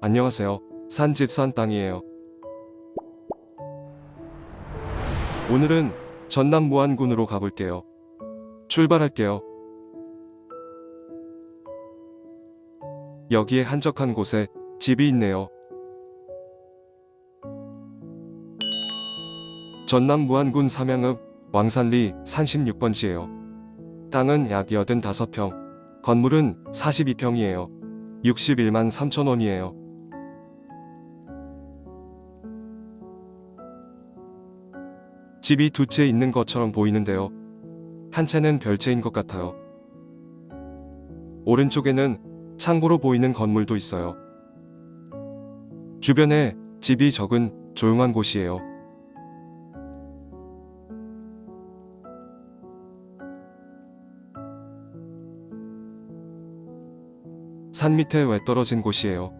안녕하세요. 산집 산 땅이에요. 오늘은 전남 무안군으로 가볼게요. 출발할게요. 여기에 한적한 곳에 집이 있네요. 전남 무안군 삼양읍 왕산리 36번지예요. 땅은 약 85평, 건물은 42평이에요. 61만 3천 원이에요. 집이 두 채 있는 것처럼 보이는데요. 한 채는 별채인 것 같아요. 오른쪽에는 창고로 보이는 건물도 있어요. 주변에 집이 적은 조용한 곳이에요. 산 밑에 외떨어진 곳이에요.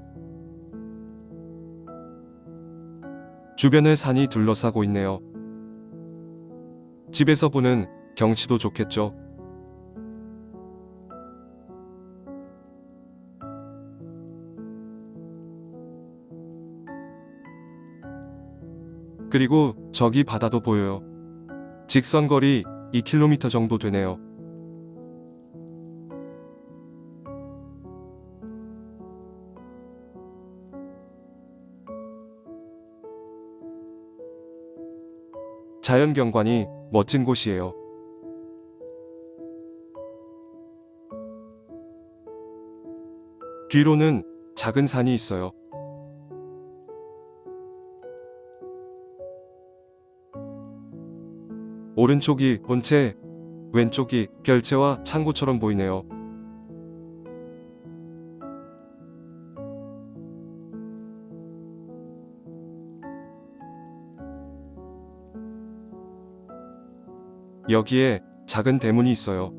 주변을 산이 둘러싸고 있네요. 집에서 보는 경치도 좋겠죠. 그리고 저기 바다도 보여요. 직선 거리 2km 정도 되네요. 자연 경관이 멋진 곳이에요. 뒤로는 작은 산이 있어요. 오른쪽이 본체, 왼쪽이 별채와 창고처럼 보이네요. 여기에 작은 대문이 있어요.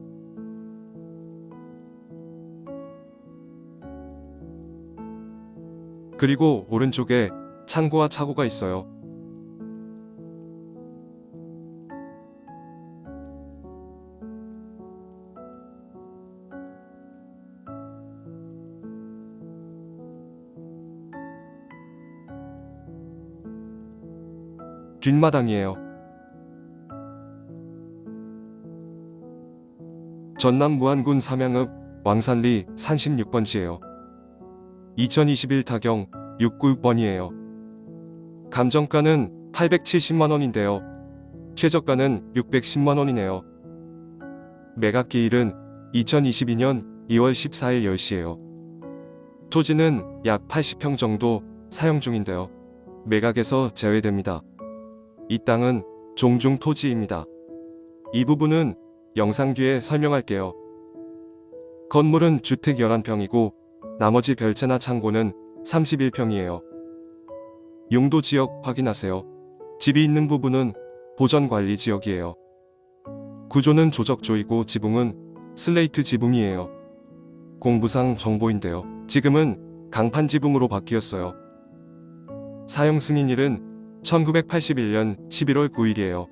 그리고 오른쪽에 창고와 차고가 있어요. 뒷마당이에요. 전남 무안군 삼양읍 왕산리 36번지예요. 2021 타경 696번이에요. 감정가는 870만 원인데요. 최저가는 610만 원이네요. 매각 기일은 2022년 2월 14일 10시예요. 토지는 약 80평 정도 사용 중인데요. 매각에서 제외됩니다. 이 땅은 종중 토지입니다. 이 부분은 영상 뒤에 설명할게요. 건물은 주택 11평이고 나머지 별채나 창고는 31평이에요. 용도 지역 확인하세요. 집이 있는 부분은 보전관리 지역이에요. 구조는 조적조이고 지붕은 슬레이트 지붕이에요. 공부상 정보인데요. 지금은 강판 지붕으로 바뀌었어요. 사용 승인일은 1981년 11월 9일이에요.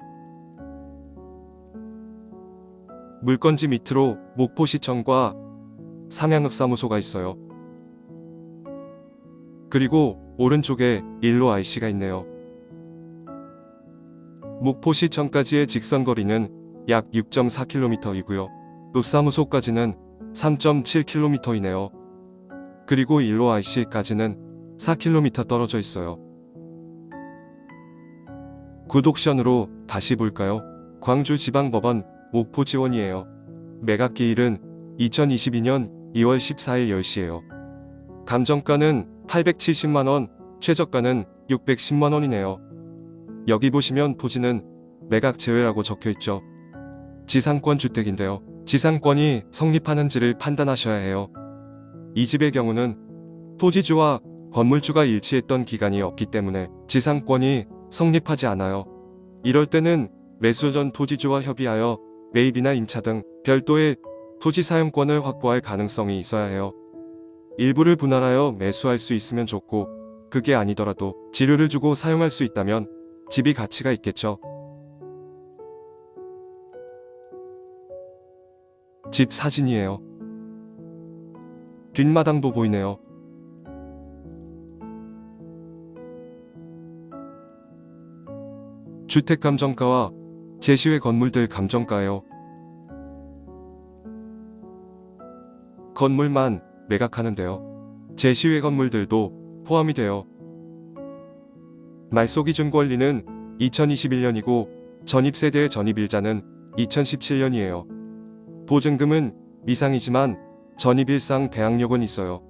물건지 밑으로 목포시청과 삼양읍 사무소가 있어요. 그리고 오른쪽에 일로 IC가 있네요. 목포시청까지의 직선 거리는 약 6.4km이고요. 읍사무소까지는 3.7km이네요. 그리고 일로 IC까지는 4km 떨어져 있어요. 구독션으로 다시 볼까요? 광주지방법원 목포 지원이에요. 매각 기일은 2022년 2월 14일 10시예요. 감정가는 870만원, 최저가는 610만원이네요. 여기 보시면 토지는 매각 제외라고 적혀 있죠. 지상권 주택인데요. 지상권이 성립하는지를 판단하셔야 해요. 이 집의 경우는 토지주와 건물주가 일치했던 기간이 없기 때문에 지상권이 성립하지 않아요. 이럴 때는 매수 전 토지주와 협의하여 매입이나 임차 등 별도의 토지 사용권을 확보할 가능성이 있어야 해요. 일부를 분할하여 매수할 수 있으면 좋고 그게 아니더라도 지료를 주고 사용할 수 있다면 집이 가치가 있겠죠. 집 사진이에요. 뒷마당도 보이네요. 주택감정가와 제시외 건물들 감정가예요. 건물만 매각하는데요. 제시외 건물들도 포함이 돼요. 말소 기준 권리는 2021년이고 전입세대의 전입일자는 2017년이에요. 보증금은 미상이지만 전입일상 배양력은 있어요.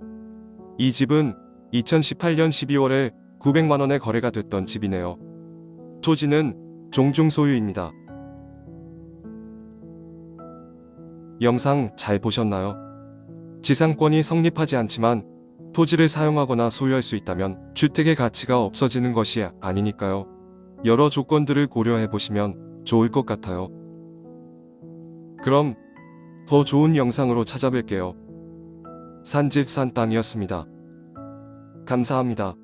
이 집은 2018년 12월에 900만 원에 거래가 됐던 집이네요. 토지는 종중 소유입니다. 영상 잘 보셨나요? 지상권이 성립하지 않지만 토지를 사용하거나 소유할 수 있다면 주택의 가치가 없어지는 것이 아니니까요. 여러 조건들을 고려해 보시면 좋을 것 같아요. 그럼 더 좋은 영상으로 찾아뵐게요. 산집 산땅이었습니다. 감사합니다.